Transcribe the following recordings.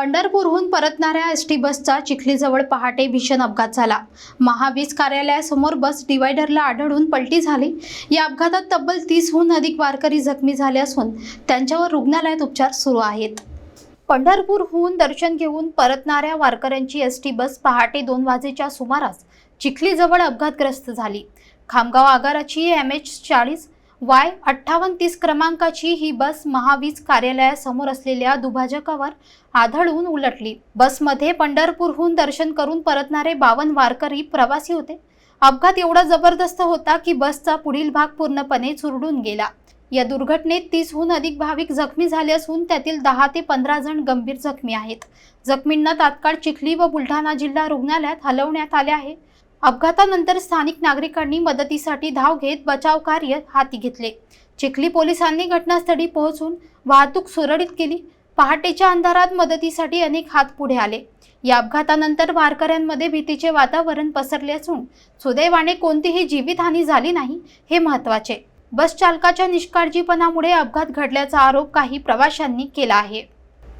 पंढरपूरहून परतणाऱ्या S T बसचा चिखलीजवळ पहाटे भीषण अपघात झाला. महावीज कार्यालयासमोर बस डिवायडरला आढळून पलटी झाली. या अपघातात तब्बल तीसहून अधिक वारकरी जखमी झाले असून त्यांच्यावर रुग्णालयात उपचार सुरू आहेत. पंढरपूरहून दर्शन घेऊन परतणाऱ्या वारकऱ्यांची एस टी बस पहाटे दोन वाजेच्या सुमारास चिखलीजवळ अपघातग्रस्त झाली. खामगाव आगाराची एम एच चाळीस वाय अठ्ठावन्न तीस क्रमांकाची ही बस महावीज कार्यालयासमोर असलेल्या दुभाजकावर आढळून उलटली. बसमध्ये पंढरपूरहून दर्शन करून परतणारे बावन वारकरी प्रवासी होते. अपघात एवढा जबरदस्त होता की बसचा पुढील भाग पूर्णपणे चुरडून गेला. या दुर्घटनेत तीसहून अधिक भाविक जखमी झाले असून त्यातील दहा ते पंधरा जण गंभीर जखमी आहेत. जखमींना तात्काळ चिखली व बुलढाणा जिल्हा रुग्णालयात हलवण्यात आले आहे. अपघातानंतर स्थानिक नागरिकांनी मदतीसाठी धाव घेत बचाव कार्य हाती घेतले. चिखली पोलिसांनी घटनास्थळी पोहोचून वाहतूक सुरळीत केली. पहाटेच्या अंधारात मदतीसाठी अनेक हात पुढे आले. या अपघातानंतर वारकऱ्यांमध्ये भीतीचे वातावरण पसरले असून सुदैवाने कोणतीही जीवितहानी झाली नाही हे महत्त्वाचे. बस चालकाच्या निष्काळजीपणामुळे अपघात घडल्याचा आरोप काही प्रवाशांनी केला आहे.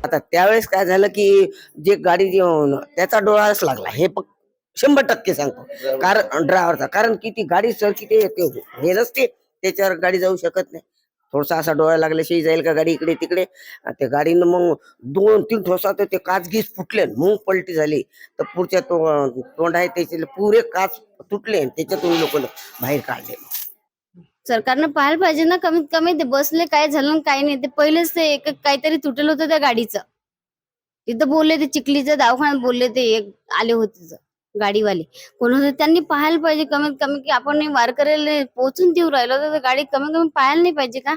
आता त्यावेळेस काय झालं की जे गाडी त्याचा डोळाच लागला. हे शंभर टक्के सांगतो. कारण ड्रायव्हरचा. कारण की ती गाडी सरकी ते ते हे नसते त्याच्यावर गाडी जाऊ शकत नाही. थोडासा असा डोळा लागल्याशिवाय जाईल का गाडी इकडे तिकडे? आणि त्या गाडीनं मग दोन तीन ठोसा तर ते काच गीस फुटले मग पलटी झाली. तर पुढच्या तो तोंड आहे त्याचे पुरे काच तुटले आणि त्याच्यातून लोक बाहेर काढले. सरकारनं पाहायला पाहिजे ना कमीत कमी ते बसले काय झालं काय नाही. ते पहिलेच ते एक काहीतरी तुटलं होतं त्या गाडीचं. तिथं बोलले ते चिखलीच्या दवाखान्यात बोलले ते एक आले होते गाडीवाले. कोण होते त्यांनी पाहायला पाहिजे कमीत कमी की आपण वारकऱ्याला पोहोचून देऊ राहिलो तर गाडी कमीत कमी पाहायला नाही पाहिजे का?